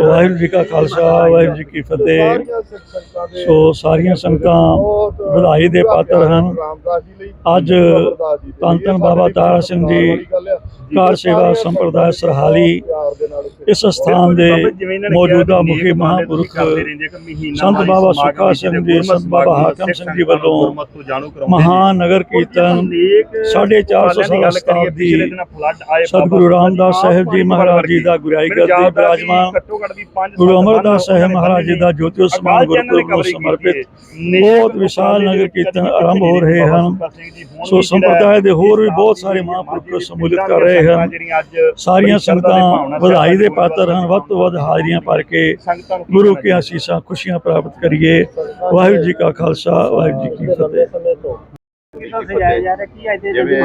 ਵਾਹਿਗੁਰੂ ਜੀ ਕਾ ਖਾਲਸਾ ਵਾਹਿਗੁਰੂ ਜੀ ਕੀ ਫਤਿਹ। ਸੋ ਸਾਰੀਆਂ ਸੰਗਤਾਂ ਵਧਾਈ ਦੇ ਪਾਤਰ ਹਨ। ਅੱਜ ਧੰਨ ਧੰਨ ਬਾਬਾ ਤਾਰਾ ਸਿੰਘ ਜੀ ਕਾਰ ਸੇਵਾ ਸੰਪਰਦਾਇ ਸਰਹਾਲੀ ਇਸ ਸਥਾਨ ਦੇ ਮੌਜੂਦਾ ਮੁਖੀ ਮਹਾਂਪੁਰਖ ਸੰਤ ਬਾਬਾ ਸੁੱਖਾ ਸਿੰਘ ਜੀ ਸੰਤ ਬਾਬਾ ਹਾਕਮ ਸਿੰਘ ਜੀ ਵੱਲੋਂ ਮਹਾਨਗਰ ਕੀਰਤਨ 450 ਸਾਲਾ ਸ਼ਤਾਬਦੀ ਸਤਿਗੁਰੂ ਰਾਮਦਾਸ ਸਾਹਿਬ ਜੀ ਮਹਾਰਾਜ ਜੀ ਦਾ ਗੁਰਿਆਈ ਗੱਦੀ ਬਿਰਾਜਮਾਨ ਗੁਰੂ ਅਮਰਦਾਸ ਸਾਹਿਬ ਮਹਾਰਾਜ ਜੀ ਦਾ ਜੋਤੀ ਸਮਾਨ ਗੁਰਪੁਰਬ ਨੂੰ ਸਮਰਪਿਤ ਬਹੁਤ ਵਿਸ਼ਾਲ ਨਗਰ ਕੀਰਤਨ ਆਰੰਭ ਹੋ ਰਹੇ ਹਨ। ਸੋ ਸੰਪਰਦਾਇ ਦੇ ਹੋਰ ਵੀ ਬਹੁਤ ਸਾਰੇ ਮਹਾਂਪੁਰਖ ਸਮੂਲਿਤ ਕਰ ਰਹੇ ਹਨ। ਸਾਰੀਆਂ ਸੰਗਤਾਂ ਵਧਾਈ ਦੇ ਪਾਤਰ ਹਨ। ਵੱਧ ਤੋਂ ਵੱਧ ਹਾਜ਼ਰੀਆਂ ਭਰ ਕੇ ਗੁਰੂ ਕੀ ਅਸੀਸਾਂ ਖੁਸ਼ੀਆਂ ਪ੍ਰਾਪਤ ਕਰੀਏ। ਵਾਹਿਗੁਰੂ ਜੀ ਕਾ ਖਾਲਸਾ ਵਾਹਿਗੁਰੂ ਜੀ ਕੀ ਫਤਿਹ। ਜਿਵੇਂ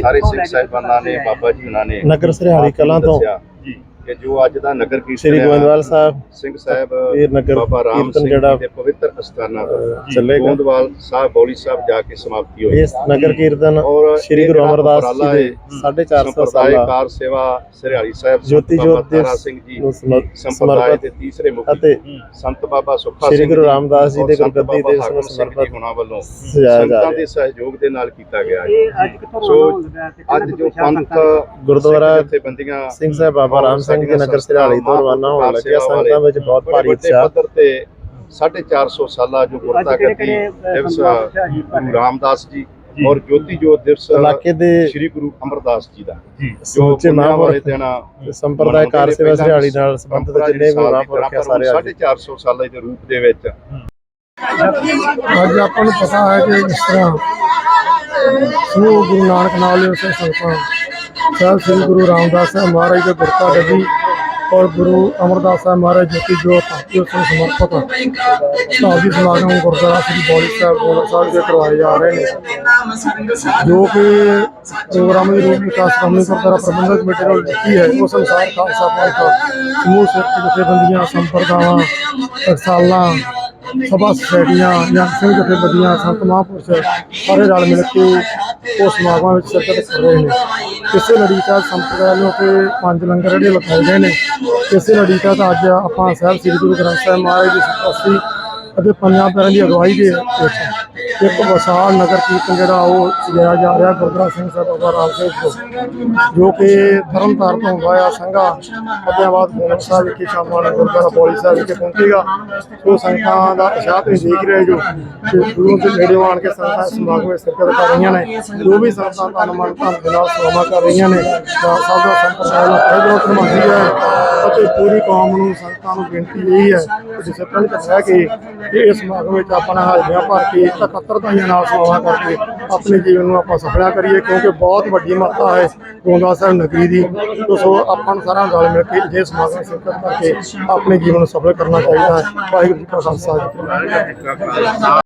ਸਾਰੇ ਸਿੱਖ ਸਾਹਿਬਾਨਾਂ ਨੇ ਬਾਬਾ ਜੀ ਉਹਨਾਂ ਨੇ ਨਗਰ ਸਰਿਆਲੀ ਕਲਾਂ ਤੋਂ। ਕਿ ਜੋ ਅੱਜ ਦਾ ਨਗਰ ਕੀਰਤਨ ਸ੍ਰੀ ਗੋਇੰਦਵਾਲ ਸਾਹਿਬ ਸਿੰਘ ਸਾਹਿਬ ਇਹ ਨਗਰ ਬਾਬਾ ਰਾਮ ਕੀਰਤਨ ਸਿੰਘ ਜਿਹੜਾ ਜੀ ਦੇ ਪਵਿੱਤਰ ਅਸਥਾਨਾਂ ਤੋਂ ਚੱਲੇਗਾ। ਗੋਇੰਦਵਾਲ ਸਾਹਿਬ ਬੌਲੀ ਸਾਹਿਬ ਜਾ ਕੇ ਸਮਾਪਤੀ ਹੋਈ ਇਸ ਨਗਰ ਕੀਰਤਨ ਔਰ ਸ੍ਰੀ ਗੁਰੂ ਅਮਰਦਾਸ ਜੀ ਦੇ ਹੈ, 450 ਸੰਪਰਦਾਇ ਸਾਲਾ ਕਾਰ ਸੇਵਾ ਸਰਿਆਲੀ ਸਾਹਿਬ ਸੰਤ ਜੋਤੀ ਬਾਬਾ ਜੋਤ ਦਿਵਸ ਸਿੰਘ ਜੀ ਸੰਪਰਦਾਇ ਦੇ ਤੀਸਰੇ ਮੁਖੀ ਅਤੇ ਸੰਤ ਬਾਬਾ ਸੁੱਖਾ ਸ੍ਰੀ ਸਿੰਘ ਗੁਰੂ ਜੀ ਰਾਮਦਾਸ ਜੀ ਦੇ ਸੰਤ ਗੁਰਗੱਦੀ ਦੇ ਸਮਰਪਿਤ ਹੁਣਾਂ ਵੱਲੋਂ ਸੰਗਤਾਂ ਦੇ ਸਹਿਯੋਗ ਦੇ ਨਾਲ ਕੀਤਾ ਗਿਆ ਹੈ ਇਹ ਅੱਜ ਸੋ ਜੋ ਪੰਥ ਦਾ? ਗੁਰਦੁਆਰਾ ਜਥੇਬੰਦੀਆਂ ਸਿੰਘ ਸਾਹਿਬ ਬਾਬਾ ਰਾਮ ਸਿੰਘ ਜੀ ਨਗਰ ਸਰਿਆਲੀ ਤੋਂ ਰਵਾਨਾ ਹੋਣ ਲੱਗਿਆ ਸੰਗਤਾਂ ਵਿੱਚ ਬਹੁਤ ਭਾਰੀ ਉਤਸ਼ਾਹ। ਪੱਧਰ ਤੇ 450 ਸਾਲਾ ਜੋ ਗੁਰਤਾ ਕਿਹੜੇ ਗੱਦੀ ਕਿਹੜੇ, ਦਿਵਸ ਗੁਰੂ ਰਾਮਦਾਸ ਜੀ ਔਰ ਜੋਤੀ ਜੋਤ ਦਿਵਸ ਇਲਾਕੇ ਦੇ ਸ੍ਰੀ ਗੁਰੂ ਅਮਰਦਾਸ ਜੀ ਦਾ। ਜੋ। ਪੁੰਨਿਆ ਵਾਲੇ ਮਹਾਂਪੁਰਖ ਦਿਨ ਸੰਪਰਦਾਇ ਕਾਰ ਸੇਵਾ ਸਰਿਆਲੀ ਨਾਲ ਸੰਬੰਧਿਤ ਜਿੰਨੇ ਵੀ ਮਹਾਂਪੁਰਖ ਆ ਸਾਰੇ ਅੱਜ। 450 ਸਾਲਾਂ ਦੇ ਰੂਪ ਦੇ ਵਿੱਚ। ਅੱਜ ਆਪਾਂ ਨੂੰ ਪਤਾ ਹੈ ਕਿ ਇਸ ਤਰ੍ਹਾਂ ਸਮੂਹ ਗੁਰੂ ਨਾਨਕ ਨਾਲ ਉਸੇ ਸੰਗਤਾਂ ਸਾਹਿਬ, ਸ੍ਰੀ ਗੁਰੂ ਰਾਮਦਾਸ ਸਾਹਿਬ ਮਹਾਰਾਜ ਦੇ ਗੁਰਤਾ ਗੱਦੀ ਔਰ ਗੁਰੂ ਅਮਰਦਾਸ ਸਾਹਿਬ ਮਹਾਰਾਜ ਜੋਤੀ ਜੋਤ ਜੋ ਉਸ ਨੂੰ ਸਮਰਪਿਤ ਸ਼ਤਾਬਦੀ ਸਮਾਗਮ ਗੁਰਦੁਆਰਾ ਸ੍ਰੀ ਬੌਲੀ ਸਾਹਿਬ ਗੋਲਾ ਸਾਹਿਬ ਦੇ ਕਰਵਾਏ ਜਾ ਰਹੇ ਨੇ। ਜੋ ਕਿ ਪ੍ਰੋਗਰਾਮ ਦੀ ਰੂਪ ਵਿਕਾਸ ਕਮੇਟੀ ਗੁਰਦੁਆਰਾ ਪ੍ਰਬੰਧਕ ਕਮੇਟੀ ਨਾਲ ਦਿੱਤੀ ਹੈ ਉਸ ਅਨੁਸਾਰ ਖਾਲਸਾ ਪੰਥ ਸਮੂਹ ਸਿੱਖ ਜਥੇਬੰਦੀਆਂ, ਸੰਪਰਦਾਵਾਂ ਟਕਸਾਲਾਂ ਸਭਾ ਸੁਸਾਇਟੀਆਂ, ਜਾਂ ਸਿੰਘ ਜਥੇਬੰਦੀਆਂ, ਸੰਤ ਮਹਾਂਪੁਰਸ਼ ਸਾਰੇ ਰਲ ਮਿਲ ਕੇ ਉਸ ਸਮਾਗਮਾਂ ਵਿੱਚ ਸ਼ਿਰਕਤ ਕਰ ਰਹੇ ਨੇ। ਇਸੇ ਲੜੀ ਤਹਿਤ ਸੰਪਰਦਾਇ ਨੂੰ ਤੇ ਪੰਜ ਲੰਗਰ ਜਿਹੜੇ ਲਗਾਏ ਗਏ ਨੇ। ਇਸੇ ਲੜੀ ਤਹਿਤ ਅੱਜ ਆਪਾਂ ਸਾਹਿਬ ਸ੍ਰੀ ਗੁਰੂ ਗ੍ਰੰਥ ਸਾਹਿਬ ਮਹਾਰਾਜ ਦੀ ਸਤਾਸੀ ਅਤੇ ਪੰਜਾਂ ਪੈਰਾਂ ਦੀ ਅਗਵਾਈ ਦੇ ਵਿੱਚ ਇੱਕ ਵਿਸ਼ਾਲ ਨਗਰ ਕੀਰਤਨ ਜਿਹੜਾ ਉਹ ਸਜਾਇਆ ਜਾ ਰਿਹਾ ਗੁਰਦੁਆਰਾ ਸਿੰਘ ਸਾਹਿਬ ਬਾਬਾ ਰਾਮ ਸਿੰਘ ਤੋਂ ਜੋ ਕਿ ਤਰਨਤਾਰਨ ਤੋਂ ਵਾਇਆ ਸੰਘਾ ਫਤਿਆਬਾਦ ਗੋਬਿੰਦ ਸਾਹਿਬ ਵਿਖੇ ਸ਼ਾਮਾਂ ਨੂੰ ਗੁਰਦੁਆਰਾ ਬੋਲੀ ਸਾਹਿਬ ਵਿਖੇ ਪਹੁੰਚੇਗਾ। ਸੋ ਸੰਗਤਾਂ ਦਾ ਉਤਸ਼ਾਹ ਤੁਸੀਂ ਦੇਖ ਰਹੇ ਜੋ ਕਿ ਗੁਰੂ ਦੇ ਨੇੜੇ ਆਣ ਕੇ ਸੰਗਤਾਂ ਸਮਾਗਮ ਵਿੱਚ ਸ਼ਿਰਕਤ ਕਰ ਰਹੀਆਂ ਨੇ, ਜੋ ਵੀ ਸੰਗਤਾਂ ਤਨ ਮਨ ਧਨ ਦੇ ਨਾਲ ਸੇਵਾ ਕਰ ਰਹੀਆਂ ਨੇ ਤਾਂ ਸਭ ਦਾ ਸੰਪਰਦਾਇ ਦਾ ਪਹਿਲਾਂ ਧਰਮਾਂਦੀ ਹੈ ਅਤੇ ਪੂਰੀ ਕੌਮ ਨੂੰ ਸੰਗਤਾਂ ਨੂੰ ਬੇਨਤੀ ਇਹ ਹੈ ਕਿ ਡਿਸਪਲਿਨ ਚ ਰਹਿ ਕੇ ਕਿ ਇਸ ਸਮਾਗਮ ਵਿੱਚ ਆਪਣਾ ਹਾਜ਼ਰੀਆਂ ਭਰ ਕੇ ਇਕੱਤਰਤਾਈਆਂ ਨਾਲ ਸੇਵਾ ਕਰਕੇ ਆਪਣੇ ਜੀਵਨ ਨੂੰ ਆਪਾਂ ਸਫਲਾ ਕਰੀਏ, ਕਿਉਂਕਿ ਬਹੁਤ ਵੱਡੀ ਮਹੱਤਤਾ ਹੈ ਗੋਂਦਾ ਸਾਹਿਬ ਨਗਰੀ ਦੀ। ਤੋ ਸੋ ਆਪਾਂ ਨੂੰ ਸਾਰਿਆਂ ਨੂੰ ਰਲ ਮਿਲ ਕੇ ਇਹ ਸਮਾਗਮ ਸ਼ਿਰਕਤ ਕਰਕੇ ਆਪਣੇ ਜੀਵਨ ਨੂੰ ਸਫਲ ਕਰਨਾ ਚਾਹੀਦਾ ਹੈ। ਵਾਹਿਗੁਰੂ ਜੀ ਕਾ ਖਾਲਸਾ। ਜੀ